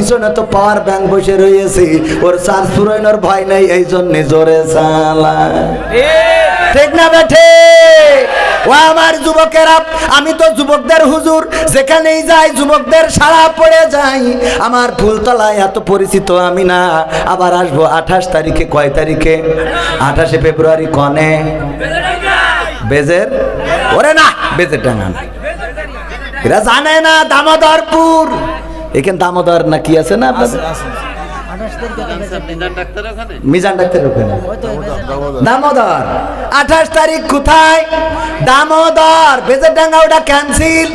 পিছনে তো power bank বসে রয়েছে। ওর চার্জ ফুরানোর ভয় নাই এই জন্য জোরে ঠিক না বেঠে ও আমার যুবকেরা আমি তো যুবকদের হুজুর যেখানেই যাই যুবকদের সারা পড়ে যাই। আমার ফুলতলায় এত পরিচিত আমি না। আবার আসব আঠাশ তারিখে কয় তারিখে? আঠাশে ফেব্রুয়ারি কনে? বেজের? ওরে না বেজের ডাঙা এরা জানে না দামোদরপুর। এখানে দামোদর না কি আছে না আপনাদের? মিজান ডাক্তার ওখানে? দামোদর আঠাশ তারিখ কোথায়? দামোদর বেজের ডাঙ্গা ওটা ক্যান্সিল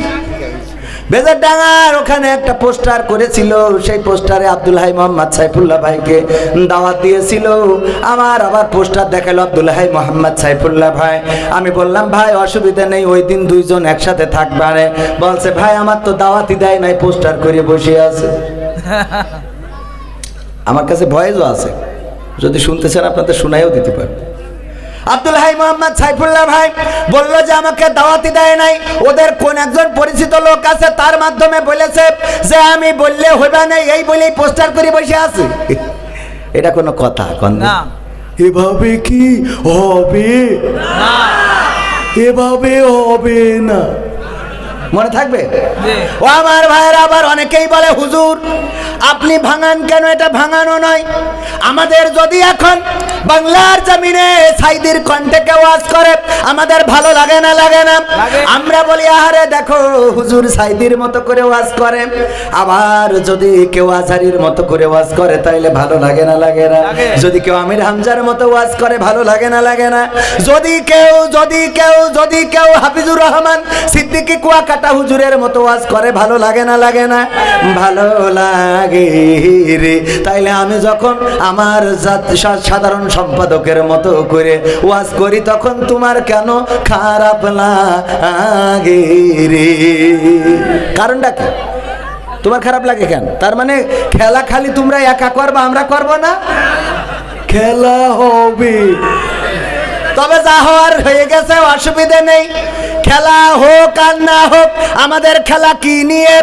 বেজের ডাঙ্গার ওখানে একটা পোস্টার করেছিল সেই পোস্টারে আব্দুল হাই মোহাম্মদ সাইফুল্লাহ ভাইকে দাওয়াত দিয়েছিল। আমার আবার পোস্টার দেখাল আব্দুল হাই মোহাম্মদ সাইফুল্লাহ ভাই। আমি বললাম ভাই অসুবিধা নেই ওই দিন দুইজন একসাথে থাকবে আরে বলছে ভাই আমার তো দাওয়াতই দেয় নাই পোস্টার করে বসে আছে। আমার কাছে ভয়েসও আছে। যদি শুনতে চান আপনাদের শোনাইও দিতে পারি আব্দুল হাই মোহাম্মদ সাইফুল্লাহ ভাই বলল যে আমাকে দাওয়াতি দেয় নাই। ওদের কোন একজন পরিচিত লোক আছে তার মাধ্যমে বলেছে যে আমি বললে হইবা নাই এই বলেই পোস্টার করে বসে আছি। এটা কোনো কথা কোন না। এভাবে কি হবে? এভাবে হবে না। মনে থাকবে? ও আমার ভাইয়ের আবার অনেকেই বলে হুজুর আপনি ভাঙান কেন? এটা ভাঙানো নয়। আমাদের যদি এখন বাংলার জমিনে সাইদির কণ্ঠে ওয়াজ করে আমাদের ভালো লাগে না লাগে না? আমরা বলি আহারে দেখো হুজুর সাইদির মতো করে ওয়াজ করে। আবার যদি কেউ আজারির মতো করে ওয়াজ করে তাইলে ভালো লাগে না লাগে না? যদি কেউ আমির হামজার মতো ওয়াজ করে ভালো লাগে না লাগে না? যদি কেউ যদি কেউ যদি কেউ হাফিজুর রহমান সিদ্দিকী কুয়াকাটা হুজুরের মতো ওয়াজ করে, ভালো লাগে না লাগে না? ভালো লাগে রে। তাইলে আমি যখন আমার সাধারণ সম্পাদকের মতো করে ওয়াজ করি, তখন তোমার কেন খারাপ লাগে রে? কারণটা কি? তোমার খারাপ লাগে কেন? তার মানে খেলা খালি তোমরা একা করবা, আমরা করব না? খেলা হবে। তবে যা হওয়ার হয়ে গেছে, অসুবিধে নেই। খেলা হোক আর না হোক আমাদের খেলা কি নিয়ে?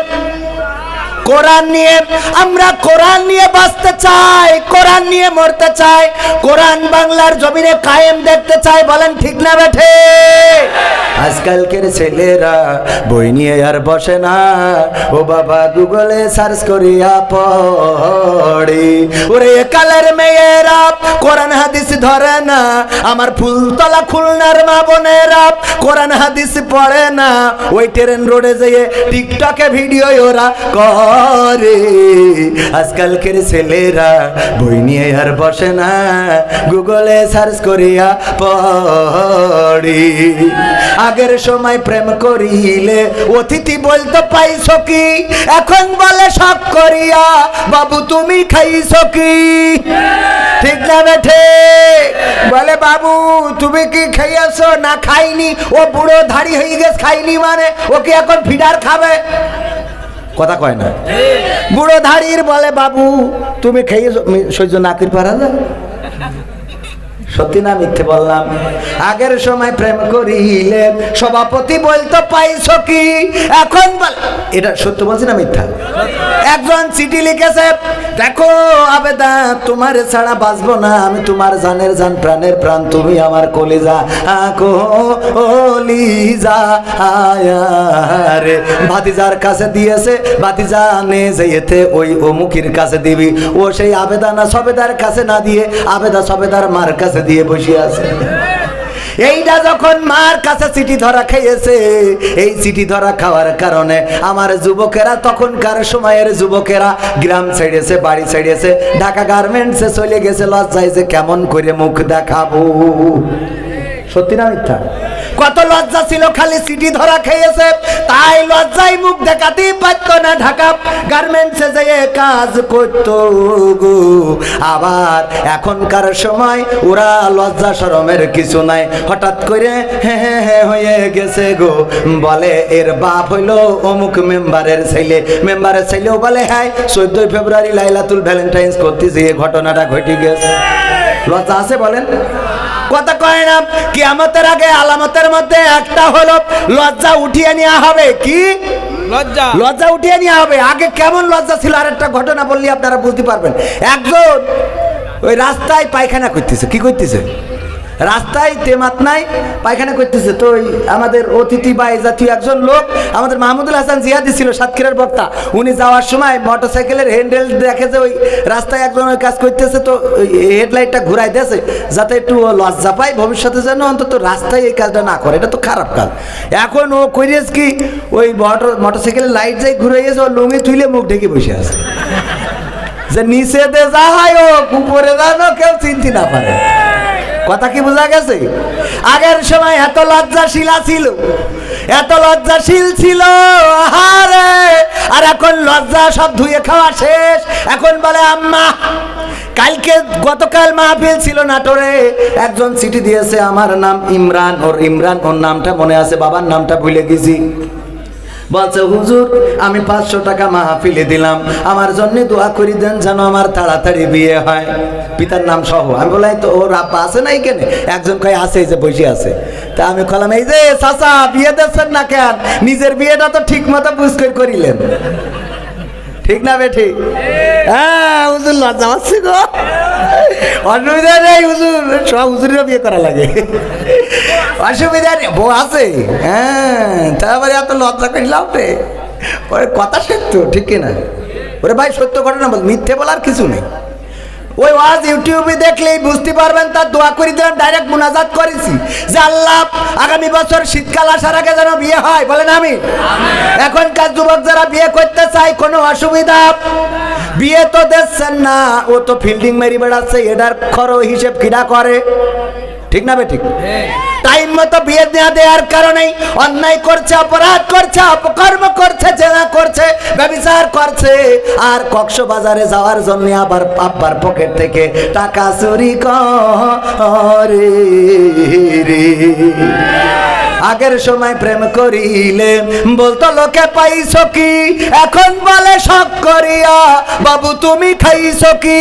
কোরআন নিয়ে আমরা কোরআন নিয়ে বাঁচতে চাই, কোরআন নিয়ে মরতে চাই, কোরআন বাংলার জমিনে কায়েম দেখতে চাই, বলেন ঠিক না বেঠে? আজকালকের ছেলেরা বই নিয়ে আর বসে না। ও বাবা গুগলে সার্চ করিয়া পড়ে। ওরে কালের মেয়েরা, কোরআন হাদিস ধরে না। আমার ফুলতলা খুলনার মা বোনেরা কোরআন হাদিস পড়ে না। ওই ট্রেন রোডে যেয়ে টিকটকে ভিডিও ওরা করে। আজকালকের ছেলেরা বই নিয়ে আর বসে না। গুগলে সার্চ করিয়া পড়ি। আগের সময় প্রেম করিলে অতিথি বলতো, পাইছো কি? এখন বলে, সব করিয়া। বাবু, তুমি খাইছো কি? ঠিক না বেঠে? বলে, বাবু, তুমি কি খাইয়াছো? না খাইনি। ও বুড়ো ধাড়ি হয়ে গেছে, খাইনি মানে। ও কি এখন ফিডার খাবে? কথা কয় না। বুড়ো ধাড়ির বলে বাবু তুমি খেয়ে সহ্য না করি পারা যায় সত্যি না মিথ্যে বললাম? আগের সময় প্রেম করিলে সভাপতি বলতো, পাইছো কি? এখন বল। এটা সত্য বলছি না মিথ্যা? একজন চিঠি লিখেছে, দেখো আবেদা, তোমার ছাড়া বাঁচবো না, আমি তোমার জানের জান, প্রাণের প্রাণ, তুমি আমার কলিজা কলিজা রে ভাতিজার কাছে দিয়েছে, ভাতিজা, নে যেতে ওই অমুখির কাছে দিবি। ও সেই আবেদা না সবেদার কাছে না দিয়ে, আবেদা, সবেদার মার কাছে দিয়ে বসে আছে। এইটা যখন মার কাছে চিঠি ধরা খাইয়েছে এই চিঠি ধরা খাওয়ার কারণে আমার যুবকেরা, তখনকার সময়ের যুবকেরা গ্রাম ছেড়েছে, বাড়ি ছেড়েছে, ঢাকা গার্মেন্টসে চলে গেছে, লজ্জায় যে কেমন করে মুখ দেখাবো। সত্যি না মিথ্যা? কত লজ্জা ছিল খালি সিটি ধরা খেয়েছে। তাই লজ্জায় মুখ দেখাতেই পারত না ঢাকা। গার্মেন্টসে যেয়ে কাজ করত গো। আবার এখনকার সময় ওরা লজ্জা শরমের কিছু নাই। হঠাৎ করে হে হে হয়ে গেছে গো। বলে, এর বাপ হইল অমুক মেম্বারের ছেলে। মেম্বারের ছেলেও বলে হ্যাঁ চোদ্দই ফেব্রুয়ারি লাইলাতুল ভ্যালেন্টাইন্স করতে যেয়ে ঘটনাটা ঘটে গেছে। লজ্জা আছে বলেন? কথা কয় না কিয়ামতের আগে আলামতের মধ্যে একটা হলো লজ্জা উঠিয়ে নেওয়া হবে। কি? লজ্জা। লজ্জা উঠিয়ে নেওয়া হবে। আগে কেমন লজ্জা ছিল? আর একটা ঘটনা বললে আপনারা বুঝতে পারবেন। একজন ওই রাস্তায় পায়খানা করতেছে। কি করতেছে? রাস্তায় তেমাত নাই, পায়খানা করতেছে। তো ওই আমাদের অতিথি বা এই জাতীয় একজন লোক, আমাদের মাহমুদুল হাসান জিয়াদি ছিল, সাতক্ষীরার বক্তা। উনি যাওয়ার সময় মোটর সাইকেলের হ্যান্ডেল দেখে যে ওই রাস্তায় একজন ওই কাজ করতেছে, তো হেডলাইটটা ঘুরাই দিয়েছে, যাতে একটু লজ্জা পায়, ভবিষ্যতে যেন অন্তত রাস্তায় এই কাজটা না করে। এটা তো খারাপ কাজ। এখন ও করিয়েছে কি, ওই মোটর, মোটরসাইকেলের লাইট যাই ঘুরে গেছে ও লুঙ্গি তুলে মুখ ঢেকে বসে আছে। যে নিচে দে যা হয় ও উপরে জানো কেউ চিনতে না পারে। কথা কি বোঝা গেছে? আগের সময় এত লজ্জাশীলা ছিল এত লজ্জাশীল ছিল, আহারে, আর এখন লজ্জা সব ধুয়ে খাওয়া শেষ। এখন বলে, আম্মা, কালকে গতকাল মাহফিল ছিল নাটোরে, একজন চিঠি দিয়েছে, আমার নাম ইমরান, ওর ইমরান, ওর নামটা মনে আছে, বাবার নামটা ভুলে গেছি। বলছে, হুজুর, আমি পাঁচশো টাকা মাহফিলে দিলাম। আমার জন্য দোয়া করি দেন যেন আমার তাড়াতাড়ি বিয়ে হয়। পিতার নাম সহ। আমি বলাই তো ওর আব্বা আছে না এখানে? একজন কয়, আছে, এই যে বসে আছে। তা আমি কলাম, এই যে চাচা, বিয়ে দিচ্ছেন না কেন? নিজের বিয়েটা তো ঠিক মতো বুঝ করিলেন। ঠিক না বে, ঠিক? হ্যাঁ হুজুর লজ্জা পাচ্ছি গো। অসুবিধা নেই, হুজুর। সব হুজুরেরও বিয়ে করা লাগে। অসুবিধা নেই, বউ আছে। হ্যাঁ তারপরে এত লজ্জা করে লাভ রে কথা সত্য, ঠিক কিনা? ওরে ভাই, সত্য ঘটনা বল, মিথ্যে বলার কিছু নেই। ওই ওয়াজ ইউটিউবে দেখলেই বুঝতে পারবেন, তার দোয়া করে দিলাম ডাইরেক্ট মোনাজাত করেছি। যে আল্লাহ, আগামী বছর শীতকাল আসার আগে যেন বিয়ে হয়, বলেন আমি এখনকার যুবক যারা বিয়ে করতে চায়, কোনো অসুবিধা। বিয়ে তো দেখছেন না, ও তো ফিল্ডিং মেরি বেড়াচ্ছে, এটার খরচ হিসেব কিনা করে। ঠিক না বে ঠিক? টাইম মতো বিয়ে দেওয়া দেওয়ার কারণেই অন্যায় করছে অপরাধ করছে অপকর্ম করছে জেনা করছে ব্যবচার করছে। আর কক্সবাজারে যাওয়ার জন্য আবার আব্বার পকেট থেকে টাকা চুরি করে রে। আগের সময় প্রেম করিলে বলতো, লোকে পাইছো কি? এখন বলে, শখ করিয়া। বাবু, তুমি খাইছো কি?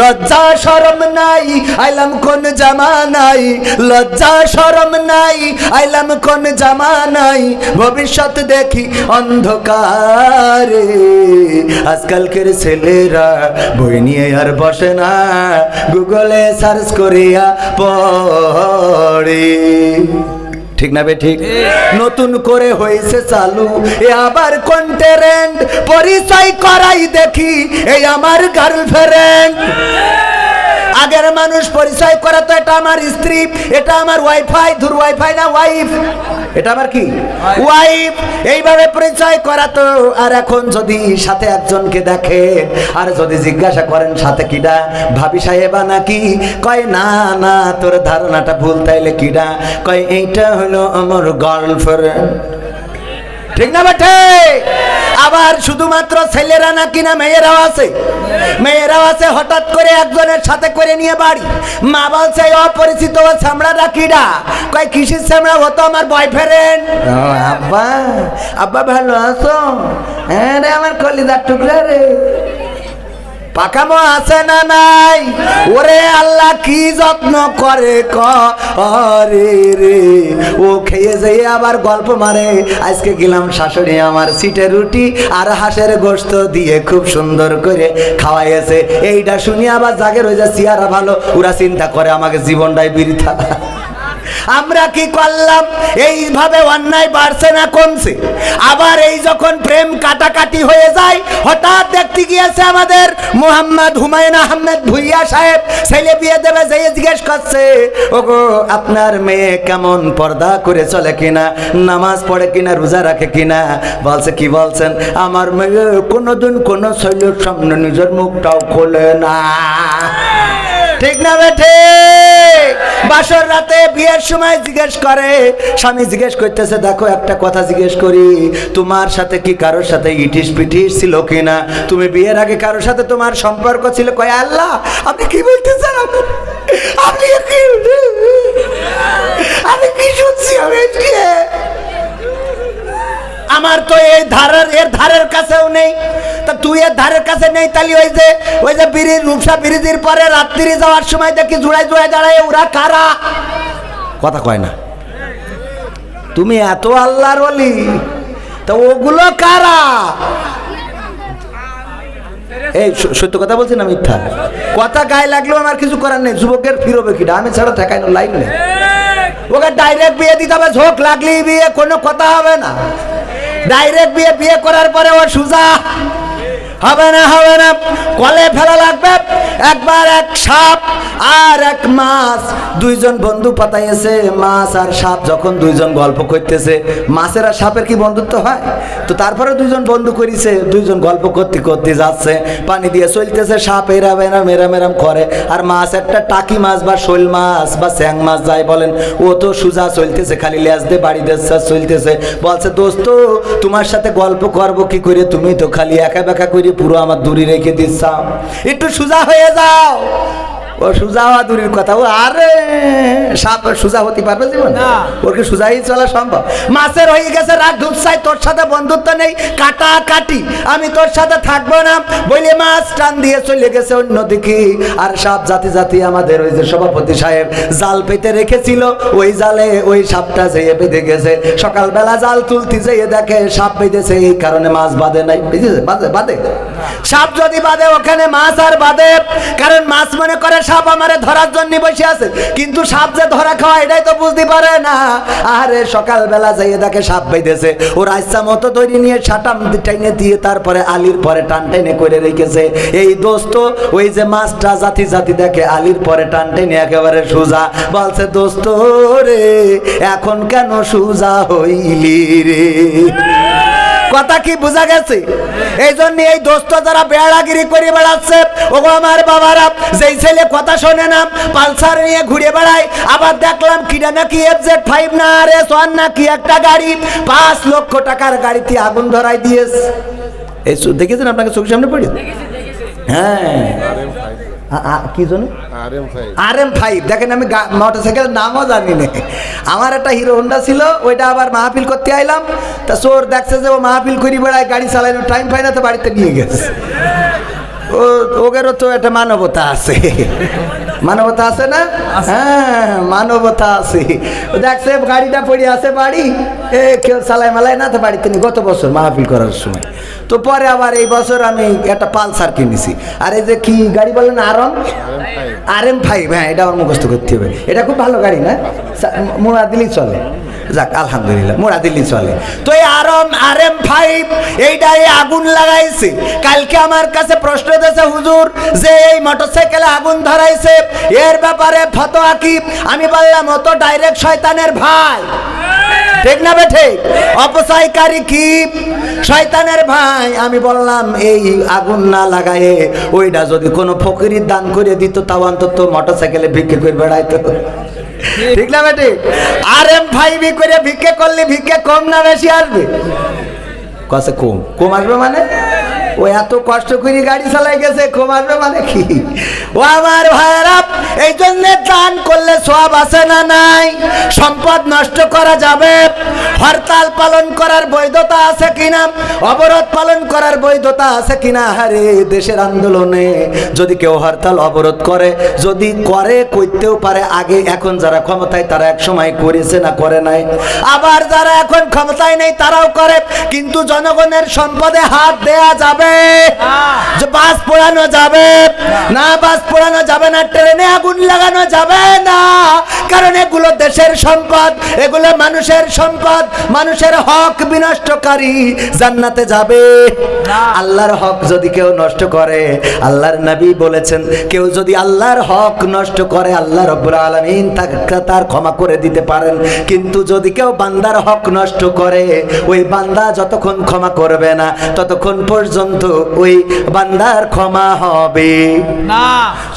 লজ্জা, শরম নাই। আইলাম কোন জামা নাই। লজ্জা, শরম নাই। আইলাম কোন জামা নাই। ভবিষ্যৎ দেখি অন্ধকারে। আজকালকের ছেলেরা বই নিয়ে আর বসে না। গুগলে সার্চ করিয়া পড়ে। ঠিক না বে ঠিক? নতুন করে হয়েছে চালু। এ আবার কন্টেরেন্ট পরিচয় করাই দেখি, এই আমার গার্লফ্রেন্ড আগের মানুষ পরিচয় করা তো এটা আমার স্ত্রী, এটা আমার ওয়াইফাই, ধুর ওয়াইফাই না, ওয়াইফ। এটা আমার কি? ওয়াইফ। এইভাবে পরিচয় করা তো, আর এখন যদি সাথে একজনকে দেখে আর যদি জিজ্ঞাসা করেন সাথে কিডা? ভাবি সাহেবা নাকি? কয়, না না, তোর ধারণাটা ভুল, তাইলে কিডা? কয়, এইটা হলো আমার গার্লফ্রেন্ড ঠিক না বেঠে আবার শুধুমাত্র ছেলেরা নাকি না মেয়েরাও আছে? মেয়েরাও আছে, হঠাৎ করে একজনের সাথে করে নিয়ে বাড়ি। মা বলছে অপরিচিত ও ছামড়াটা কিডা কয় কৃষির ছামড়া হতো আমার বয়ফ্রেন্ড আব্বা আব্বা ভালো আছো? হ্যাঁ রে, আমার কলিদার টুকরা রে। পাকামো আছে না নাই? ওরে আল্লাহ কি যত্ন করে করে রে। ও খেয়ে যেয়ে আবার গল্প মারে। আজকে গেলাম শাশুড়ি আমার সিটে রুটি আর হাঁসের গোস্ত দিয়ে খুব সুন্দর করে খাওয়াইয়েছে। এইটা শুনি আবার জাগের হয়ে যায় সিয়ারা ভালো। ওরা চিন্তা করে আমাকে জীবনটাই বৃথা। আমরা কি করলাম? এইভাবে অন্যায় বাড়ছে না কমছে। আবার এই যখন প্রেম কাটাকাটি হয়ে যায়, হঠাৎ দেখতে গিয়েছে আমাদের মোহাম্মদ হুমায়ুন আহমেদ ভুইয়া সাহেব। ছেলে বিয়ে দেবে যে জিজ্ঞেস করছে, ওগো, আপনার মেয়ে কেমন পর্দা করে চলে কিনা? নামাজ পড়ে কিনা? রোজা রাখে কিনা? বলছে, কি বলছেন? আমার মেয়ে কোনোদিন কোনো শৈলের সামনে নিজের মুখটাও খোলে না। ঠিক না বেঠে বাসর রাতে বিয়ের সময় জিজ্ঞেস করে, স্বামী জিজ্ঞেস করতেছে, দেখো, একটা কথা জিজ্ঞেস করি, তোমার সাথে কি কারোর সাথে ইটিস পিটিস ছিল কিনা? তুমি বিয়ের আগে কারোর সাথে তোমার সম্পর্ক ছিল? কয়, আল্লাহ, আপনি কি বলতে চান আপনি কি আমি কি শুনছি আমি? আমার তো এই ধারের, এর ধারের কাছেও নেই। তা তুই এর ধারের কাছে নেই, তাহলে ওই যে ওই যে বিড়ির রূপসা বিরিদির পরে রাত্রি যাওয়ার সময় দেখি জুড়াই জুড়াই দাঁড়ায়, ওরা কারা? কথা কয় না। তুমি এত আল্লাহর বলি তো ওগুলো কারা? এই সত্য কথা বলছি না মিথ্যা? কথা গায়ে লাগলেও আমার কিছু করার নেই, যুবকের ফিরবে কিনা আমি ছাড়া ঠেকাই না লাইন নেই। ওকে ডাইরেক্ট বিয়ে দিতে হবে, ঝোঁক লাগলেই বিয়ে, কোনো কথা হবে না। ডাইরেক্ট বিয়ে বিয়ে করার পরে ও সুজা হবে না হবে না। কলে ফেলা লাগবে। একবার এক সাপ আর এক মাছ। দুইজন বন্ধু পাতাইছে মাছ আর সাপ। যখন দুইজন গল্প করতেছে, মাছের আর সাপের কি বন্ধুত্ব হয়? তো তারপরে দুইজন বন্ধু করিছে, দুইজন গল্প করতে করতে যাচ্ছে, পানি দিয়ে চলতেছে, সাপ এরাম এরাম এরাম এরাম করে। আর মাছ, একটা টাকি মাছ বা শোল মাছ বা স্যাং মাছ যাই বলেন, ও তো সুজা চলতেছে, খালি লেজ দিয়ে বাড়ি দেশে চলতেছে। বলছে, দোস্ত, তোমার সাথে গল্প করব কি করে? তুমি তো খালি একা বেকা করে পুরো আমার দড়ি রেখে দিচ্ছাম একটু সোজা হয়ে যাও। ও সুজা হওয়া দূরের কথা। ও আরে সাপ সুজা হতে পারবে জীবন? ওর কি সুজাই চলা সম্ভব? মাছের হয়ে গেছে রাগ ঢুকসাই তোর সাথে বন্ধুত্ব নেই কাটা কাটি আমি তোর সাথে থাকব না বলে মাছ টান দিয়ে চলে গেছে অন্যদিকে। আর সাপ জাতি জাতি আমাদের ওই যে সভাপতি সাহেব জাল পেতে রেখেছিল ওই জালে ওই সাপটা যেয়ে বেঁধে গেছে। সকালবেলা জাল তুলতে যেয়ে দেখে সাপ বেঁধেছে এই কারণে মাছ বাঁধে নাই। বুঝেছে বাঁধে বাঁধে। সাপ যদি বাঁধে ওখানে মাছ আর বাঁধে। কারণ মাছ মনে করে সাপ আমারে ধরার জন্য বসে আছে। কিন্তু সাপ যে ধরা খাওয়া এটাই তো বুঝতে পারে না। আরে, সকালবেলা যাইয়ে দেখে সাপ বেঁধেছে। ওর আইসা মতো তৈরি নিয়ে সাটাম টাইনে দিয়ে তারপরে আলির পরে টান টেনে করে রেখেছে। এই দোস্ত, ওই যে মাছটা জাতি জাতি দেখে আলির পরে টান টেনে একেবারে সোজা বলছে, দোস্ত রে, এখন কেন সোজা হইলি রে? কথা কি বোঝা গেছে? এই জন্য এই দোস্ত যারা বেড়াগিরি করে বেড়াচ্ছে ওগো আমার বাবারা যেই ছেলে কথা শোনে না পালসার নিয়ে ঘুরে বেড়ায় আবার দেখলাম কিনা নাকি এফজেড ফাইভ না আর এস ওয়ান নাকি একটা গাড়ি পাঁচ লক্ষ টাকার গাড়িতে আগুন ধরাই দিয়েছে। এই দেখেছেন আপনাকে চোখের সামনে পড়ি? হ্যাঁ। কি জন্য আর এম ফাইভ। দেখেন আমি মোটর সাইকেলের নামও জানি না। আমার একটা হিরো হোন্ডা ছিল, ওইটা আবার মাহফিল করতে আইলাম। তা চোর দেখছে যে ও মাহফিল করি বেড়ায় গাড়ি চালাইলো, টাইম পাই না তো বাড়িতে নিয়ে গেছে। ও, ওদেরও তো একটা মানবতা আছে। মানবতা আছে না? হ্যাঁ মানবতা আছে। দেখছে গাড়িটা পড়ে আছে বাড়ি। এ কেউ চালাই মালাই না তো বাড়ি তিনি গত বছর মাহফিল করার সময়। তো পরে আবার এই বছর আমি একটা পালসার কিনেছি। আর এই যে কি গাড়ি বলেন আরম আর এম ফাইভ। হ্যাঁ এটা আমার মুখস্থ করতে হবে। এটা খুব ভালো গাড়ি না? মোড়া দিলেই চলে। যাক, আলহামদুলিল্লাহ মোড়া দিল্লি চলে। তো এই আরম আর এম ফাইভ এইটাই আগুন লাগাইছে। কালকে আমার কাছে প্রশ্ন দিয়েছে হুজুর, যে এই মোটরসাইকেলে আগুন ধরাইছে, এর ব্যাপারে ফতোয়া কি? আমি বললাম অত ডাইরেক্ট শয়তানের ভাই। ঠিক না বে ঠিক? অপচয়কারী কি? শয়তানের ভাই। আমি বললাম, এই আগুন না লাগায়ে ওইটা যদি কোনো ফকিরির দান করে দিত, তাও অন্তত মোটরসাইকেলে ভিক্ষে করে বেড়াইতো। ঠিক না বেটি? আর এম ফাইভ করে ভিক্ষে করলে ভিক্ষে কম না বেশি আসবে? কম? কম আসবে মানে? ও এত কষ্ট করে গাড়ি চালাই গেছে আসবে মানে কি? ও আমার ভাইয়েরা এই জন্য দান করলে সব আছে না নাই? সম্পদ নষ্ট করা যাবে? হরতাল পালন করার বৈধতা আছে কিনা? অবরোধ পালন করার বৈধতা আছে কিনা? হারে দেশের আন্দোলনে যদি কেউ হরতাল, অবরোধ করে, যদি করে, করতেও পারে, আগে এখন যারা ক্ষমতায়, তারা এক সময় করেছে না করে নাই? আবার যারা এখন ক্ষমতায় নেই, তারাও করে। কিন্তু জনগণের সম্পদে হাত দেয়া যাবে যে বাস পোড়ানো যাবে না বাস পোড়ানো যাবে না ট্রেনে আগুন লাগানো যাবে না। কারণ এগুলো দেশের সম্পদ এগুলো মানুষের সম্পদ। মানুষের হক বিনষ্টকারী জান্নাতে যাবে। আল্লাহর হক যদি কেউ নষ্ট করে আল্লাহর নবী বলেছেন কেউ যদি আল্লাহর হক নষ্ট করে আল্লাহ রব্বুল আলামিন তাকে তার ক্ষমা করে দিতে পারেন। কিন্তু যদি কেউ বান্দার হক নষ্ট করে ওই বান্দা যতক্ষণ ক্ষমা করবে না ততক্ষণ পর্যন্ত ওই বান্দার ক্ষমা হবে। না।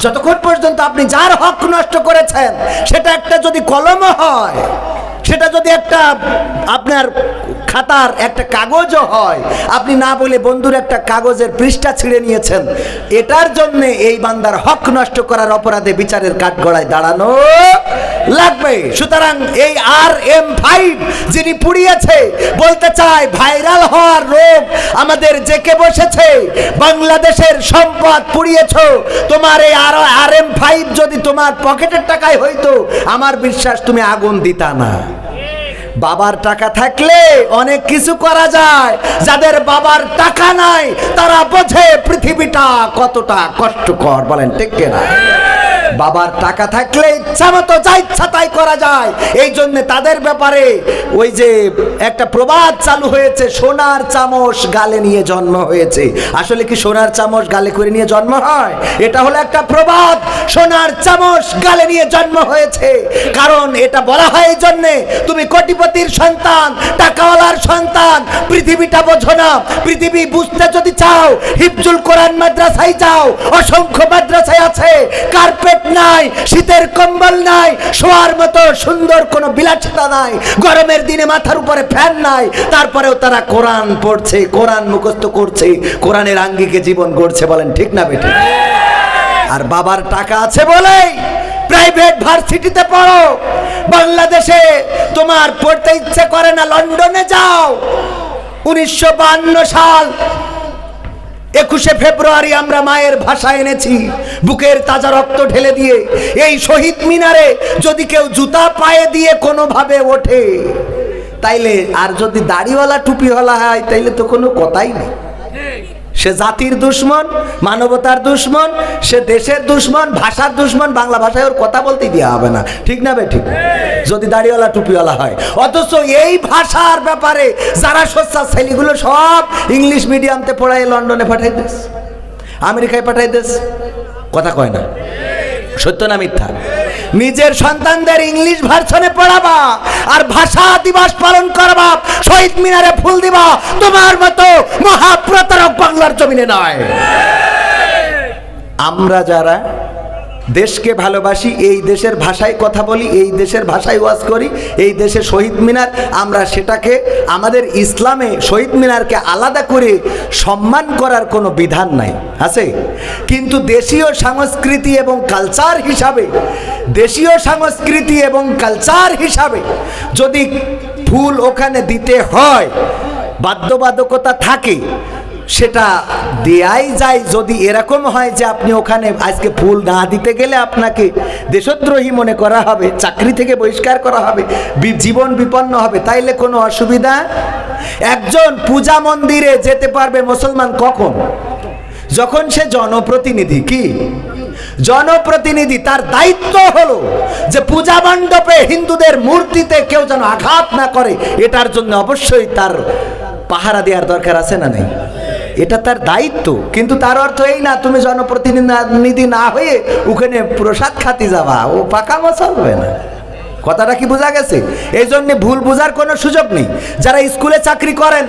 যতক্ষণ পর্যন্ত আপনি যার হক নষ্ট করেছেন সেটা একটা যদি কলম হয় সেটা যদি একটা আপনার খাতার একটা কাগজও হয়। আপনি না বলে বন্ধুর একটা কাগজের পৃষ্ঠা ছিঁড়ে নিয়েছেন। এটার জন্য এই বান্দার হক নষ্ট করার অপরাধে বিচারের কাঠগড়ায় দাঁড়ানো লাগবে। সুতরাং এই আর এম ফাইভ যিনি পুড়িয়েছে, বলতে চায় ভাইরাল হওয়ার রোগ আমাদের জেকে বসেছে, বাংলাদেশের সম্পদ পুড়িয়েছ, তোমার এই আর আর এম ফাইভ যদি তোমার পকেটের টাকায় হইতো, আমার বিশ্বাস তুমি আগুন দিতা না। বাবার টাকা থাকলে অনেক কিছু করা যায়। যাদের বাবার টাকা নাই, তারা বোঝে পৃথিবীটা কতটা কষ্টকর। বলেন, ঠিক না বাবার টাকা থাকলে ইচ্ছা মতো যা ইচ্ছা তাই করা যায়। এই জন্য তাদের ব্যাপারে ওই যে একটা প্রবাদ চালু হয়েছে, সোনার চামচ গালে নিয়ে জন্ম হয়েছে। আসলে কি সোনার চামচ গালে করে নিয়ে জন্ম হয়? এটা হলো একটা প্রবাদ, সোনার চামচ গালে নিয়ে জন্ম হয়েছে। কারণ এটা বলা হয় এই জন্যে, তুমি কোটিপতির সন্তান, টাকাওয়ালার সন্তান, পৃথিবীটা বোঝো না। পৃথিবী বুঝতে যদি চাও, হিফজুল কোরআন মাদ্রাসায় যাও। অসংখ্য মাদ্রাসায় আছে। কার্পেট নাই, শীতের কম্বল নাই, শোয়ার মতো সুন্দর কোনো বিলাসিতা নাই, গরমের দিনে মাথার উপরে ফ্যান নাই, তারপরেও তারা কোরআন পড়ছে, কোরআন মুখস্থ করছে, কোরআনের আঙ্গিকে জীবন গড়ছে বলেন ঠিক না বেটে আর বাবার টাকা আছে বলেই প্রাইভেট ভার্সিটিতে পড়ো, বাংলাদেশে তোমার পড়তে ইচ্ছে করে না, লন্ডনে যাও। উনিশশো সাল একুশে ফেব্রুয়ারি আমরা মায়ের ভাষা এনেছি। বুকের তাজা রক্ত ঢেলে দিয়ে। এই শহীদ মিনারে যদি কেউ জুতা পায়ে দিয়ে কোনোভাবে ওঠে, তাইলে আর যদি দাড়িওয়ালা টুপিওয়ালা হয়, তাইলে তো কোনো কথাই নেই। সে জাতির দুশ্মন, মানবতার দুশ্মন, সে দেশের দুশ্মন, ভাষার দুশ্মন, বাংলা ভাষায় ওর কথা বলতেই দেওয়া হবে না। ঠিক না ঠিক? যদি দাড়িওয়ালা, টুপিওয়ালা হয়। অথচ এই ভাষার ব্যাপারে যারা সোচ্চার, ছেলেগুলো সব ইংলিশ মিডিয়ামতে পড়ায় লন্ডনে পাঠাই দেস আমেরিকায় পাঠাই দেস কথা কয় না। সত্য না মিথ্যা? নিজের সন্তানদের ইংলিশ ভার্সনে পড়াবা আর ভাষা দিবস পালন করবা। শহীদ মিনারে ফুল দিবা। তোমার মতো মহাপ্রতারক বাংলার জমিনে নয়। আমরা যারা দেশকে ভালোবাসি, এই দেশের ভাষায় কথা বলি, এই দেশের ভাষায় ওয়াজ করি, এই দেশে শহীদ মিনার, আমরা সেটাকে, আমাদের ইসলামে শহীদ মিনারকে আলাদা করে সম্মান করার কোনো বিধান নাই। আছে? কিন্তু দেশীয় সংস্কৃতি এবং কালচার হিসাবে দেশীয় সংস্কৃতি এবং কালচার হিসাবে যদি ফুল ওখানে দিতে হয়, বাধ্যবাধকতা থাকে, সেটা দেয়াই যায়। যদি এরকম হয় যে আপনি ওখানে আজকে ফুল না দিতে গেলে আপনাকে দেশদ্রোহী মনে করা হবে, চাকরি থেকে বহিষ্কার করা হবে জীবন বিপন্ন হবে, তাইলে কোনো অসুবিধা? একজন পূজা মন্দিরে যেতে পারবে মুসলমান কখন? যখন সে জনপ্রতিনিধি কি? জনপ্রতিনিধি, তার দায়িত্ব হলো যে পূজা মণ্ডপে হিন্দুদের মূর্তিতে কেউ যেন আঘাত না করে, এটার জন্য অবশ্যই তার পাহারা দেওয়ার দরকার আছে না নেই? এটা তার দায়িত্ব, কিন্তু তার অর্থ এই না, তুমি জনপ্রতিনিধি না হয়ে ওখানে প্রসাদ খাতি যাবা, ও পাকামো চলবে না। কথাটা কি বোঝা গেছে? এই জন্যে ভুল বোঝার কোনো সুযোগ নেই। যারা স্কুলে চাকরি করেন,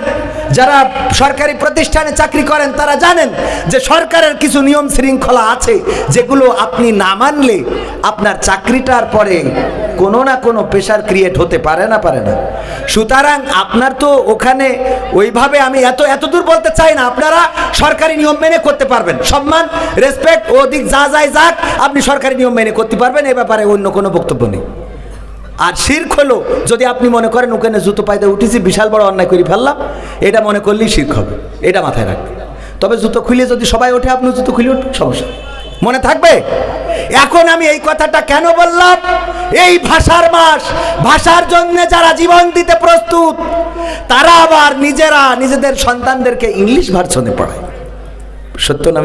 যারা সরকারি প্রতিষ্ঠানে চাকরি করেন, তারা জানেন যে সরকারের কিছু নিয়ম শৃঙ্খলা আছে, যেগুলো আপনি না মানলে আপনার চাকরিটার পরে কোনো না কোনো প্রেশার ক্রিয়েট হতে পারে না পারে না। সুতরাং আপনার তো ওখানে ওইভাবে আমি এত এত দূর বলতে চাই না, আপনারা সরকারি নিয়ম মেনে করতে পারবেন। সম্মান রেসপেক্ট ও ওদিক যা যায় যাক, আপনি সরকারি নিয়ম মেনে করতে পারবেন, এ ব্যাপারে অন্য কোনো বক্তব্য নেই। আর শির্ক হলো, যদি আপনি মনে করেন ওখানে জুতো পাইতে উঠেছি, বিশাল বড় অন্যায় করে ফেললাম, এটা মনে করলেই শির্ক হবে, এটা মাথায় রাখবেন। তবে জুতো খুলে যদি সবাই ওঠে আপনি জুতো খুলে উঠুন, সমস্যা মনে থাকবে? এখন আমি এই কথাটা কেন বললাম? এই ভাষার মাস, ভাষার জন্য যারা জীবন দিতে প্রস্তুত, তারা আবার নিজেরা নিজেদের সন্তানদেরকে ইংলিশ ভার্সনে পড়ায়। সত্য না